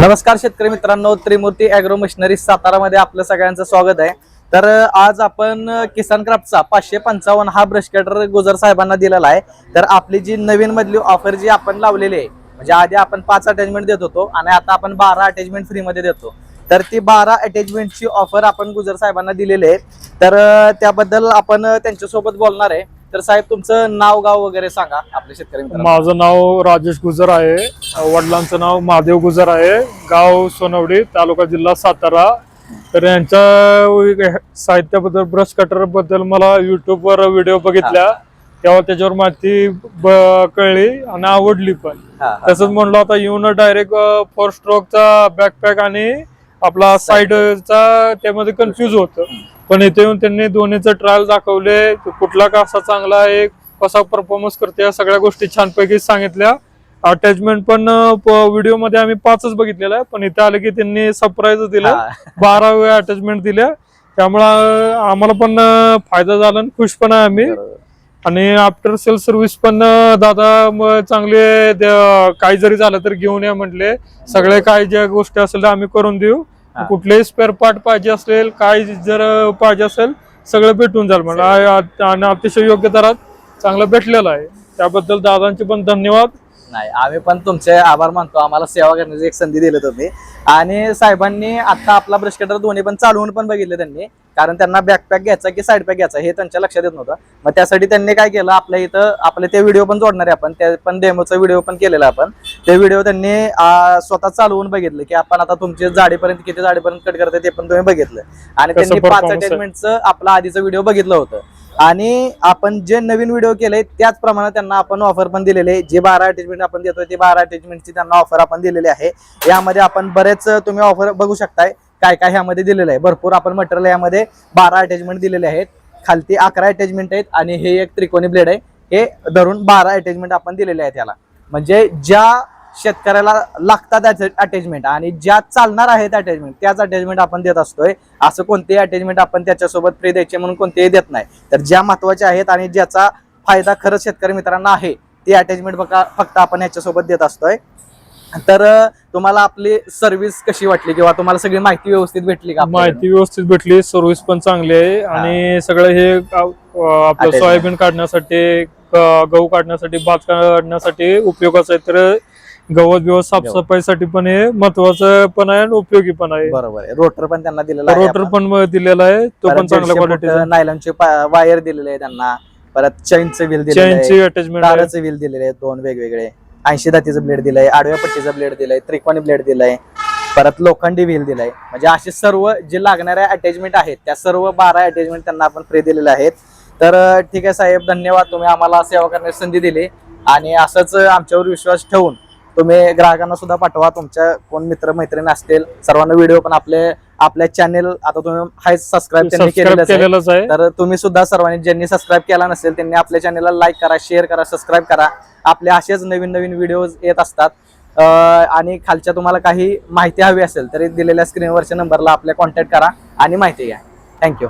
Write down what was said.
नमस्कार शेतकरी मित्रांनो त्रिमूर्ती अॅग्रो मशिनरी सातारामध्ये आपलं सगळ्यांचं स्वागत आहे. तर आज आपण किसान क्राफ्टचा पाचशे पंचावन्न हा ब्रश कटर गुजर साहेबांना दिलेला आहे. तर आपली जी नवीन मधली ऑफर जी आपण लावलेली आहे म्हणजे आधी आपण पाच अटॅचमेंट देत होतो आणि आता आपण बारा अटॅचमेंट फ्रीमध्ये देतो. तर ती बारा अटॅचमेंटची ऑफर आपण गुजर साहेबांना दिलेली आहे. तर त्याबद्दल आपण त्यांच्यासोबत बोलणार आहे. तर साहेब तुमचं नाव गाव वगैरे सांगा आपल्या शेतकरी माझं नाव राजेश गुजर आहे. वडिलांचं नाव महादेव गुजर आहे. गाव सोनवडी तालुका जिल्हा सातारा. तर यांच्या साहित्याबद्दल ब्रश कटरबद्दल मला YouTube वर व्हिडिओ बघितल्या. तेव्हा त्याच्यावर माहिती कळली आणि आवडली पण. तसंच म्हणलं आता येऊन डायरेक्ट फोर स्ट्रोकचा बॅकपॅक आणि आपला साईडचा त्यामध्ये कन्फ्युज होतं. पण इथे येऊन त्यांनी दोन्हीचं ट्रायल दाखवले. कुठला कसा चांगला आहे कसा परफॉर्मन्स करते या सगळ्या गोष्टी छानपैकी सांगितल्या. अटॅचमेंट पण व्हिडिओमध्ये आम्ही पाचच बघितलेलं आहे. पण इथे आलं की त्यांनी सरप्राईज दिलं. बारा वेळा अटॅचमेंट दिल्या. त्यामुळं आम्हाला पण फायदा झाला आणि खुश पण आहे आम्ही. आणि आफ्टर सेल सर्व्हिस पण दादा चांगले काही जरी झालं तर घेऊन या म्हटले. सगळे काही ज्या गोष्टी असेल आम्ही करून देऊ. कुठलेही स्पेअर पार्ट पाहिजे असेल काय जर पाहिजे असेल सगळं भेटून जाईल म्हणलं. आ- आणि अतिशय योग्य दरात चांगलं भेटलेलं आहे. त्याबद्दल दादांचे पण धन्यवाद. नाही आम्ही पण तुमचे आभार मानतो. आम्हाला सेवा करण्याची एक संधी दिली तुम्ही. आणि साहेबांनी आता आपला ब्रश कटर दोन्ही पण चालवून पण बघितले त्यांनी. कारण त्यांना बॅकपॅक घ्यायचा की साईड पॅक घ्यायचा हे त्यांच्या लक्षात येत नव्हतं. मग त्यासाठी त्यांनी काय केलं आपल्या इथं आपले ते व्हिडिओ पण जोडणार आहे आपण त्या पण डेमोचा व्हिडिओ पण केलेला आपण. ते व्हिडिओ त्यांनी स्वतः चालवून बघितलं की आपण आता तुमचे जाडीपर्यंत किती जाडीपर्यंत कट करते ते पण तुम्ही बघितलं. आणि त्यांनी पाच? अटॅचमेंटचं आपला आधीचा व्हिडिओ बघितलं होतं. आणि आपण जे नवीन व्हिडिओ केले त्याचप्रमाणे त्यांना आपण ऑफर पण दिलेले. जे बारा अटॅचमेंट आपण देतोय ते बारा अटॅचमेंटची त्यांना ऑफर आपण दिलेली आहे. यामध्ये आपण बरेच तुम्ही ऑफर बघू शकताय. काय काय ह्यामध्ये दिलेलं आहे. भरपूर आपण मटेरियल यामध्ये बारा अटॅचमेंट दिलेले आहेत. खालती अकरा अटॅचमेंट आहेत आणि हे एक त्रिकोणी ब्लेड आहे. हे धरून बारा अटॅचमेंट आपण दिलेले आहेत याला. म्हणजे ज्या शेतकऱ्याला लागतात अटॅचमेंट आणि ज्या चालणार आहेत अटॅचमेंट त्याच अटॅचमेंट आपण देत असतोय. असं कोणतेही अटॅचमेंट आपण त्याच्यासोबत फ्री द्यायचे म्हणून कोणतेही देत नाही. तर ज्या महत्त्वाच्या आहेत आणि ज्याचा फायदा खरंच शेतकरी मित्रांना आहे ती अटॅचमेंट फक्त आपण ह्याच्यासोबत देत असतोय. तर तुम्हाला आपली सर्व्हिस कशी वाटली किंवा तुम्हाला सगळी माहिती व्यवस्थित भेटली का? माहिती व्यवस्थित भेटली सर्व्हिस पण चांगली आहे आणि सगळं हे आपलं. सोयाबीन काढण्यासाठी गहू काढण्यासाठी भात काढण्यासाठी उपयोगाचं आहे तर गवत बिवत साफसफाईसाठी पण हे महत्वाचं पण आहे आणि उपयोगी पण आहे. बरोबर आहे. रोटर पण त्यांना दिलेला आहे रोटर. पण दिलेला आहे. तो पण चांगल्या क्वालिटीचा नायलॉनचे वायर दिलेले आहे त्यांना. परत चैनचं व्हील आहे. चेनची अटॅचमेंट व्हील दिलेले आहेत दोन वेगवेगळे. ऐंशी दातीचं ब्लेड दिलंय आडव्या पट्टीचं ब्लेड दिलंय त्रिकोणी ब्लेड दिलंय परत लोखंडी व्हील दिलाय. म्हणजे असे सर्व जे लागणाऱ्या अटॅचमेंट आहेत त्या सर्व बारा अटॅचमेंट त्यांना आपण फ्री दिलेल्या आहेत. तर ठीक आहे साहेब धन्यवाद. तुम्ही आम्हाला सेवा करण्याची संधी दिली. आणि असंच आमच्यावर विश्वास ठेवून तुम्ही ग्राहकांना सुद्धा पाठवा. तुमच्या कोण मित्र मैत्रिणी असतील सर्वांना व्हिडिओ पण आपले आपल्या चॅनेल आता तुम्ही हाय सबस्क्राईब त्यांनी केलेलंच आहे. तर तुम्ही सुद्धा सर्वांनी ज्यांनी सबस्क्राईब केला नसेल त्यांनी आपल्या चॅनलला लाईक करा शेअर करा सबस्क्राईब करा. आपले असेच नवीन नवीन व्हिडिओ येत असतात. आणि खालच्या तुम्हाला काही माहिती हवी असेल तरी दिलेल्या स्क्रीनवरच्या नंबरला आपल्या कॉन्टॅक्ट करा आणि माहिती घ्या. थँक्यू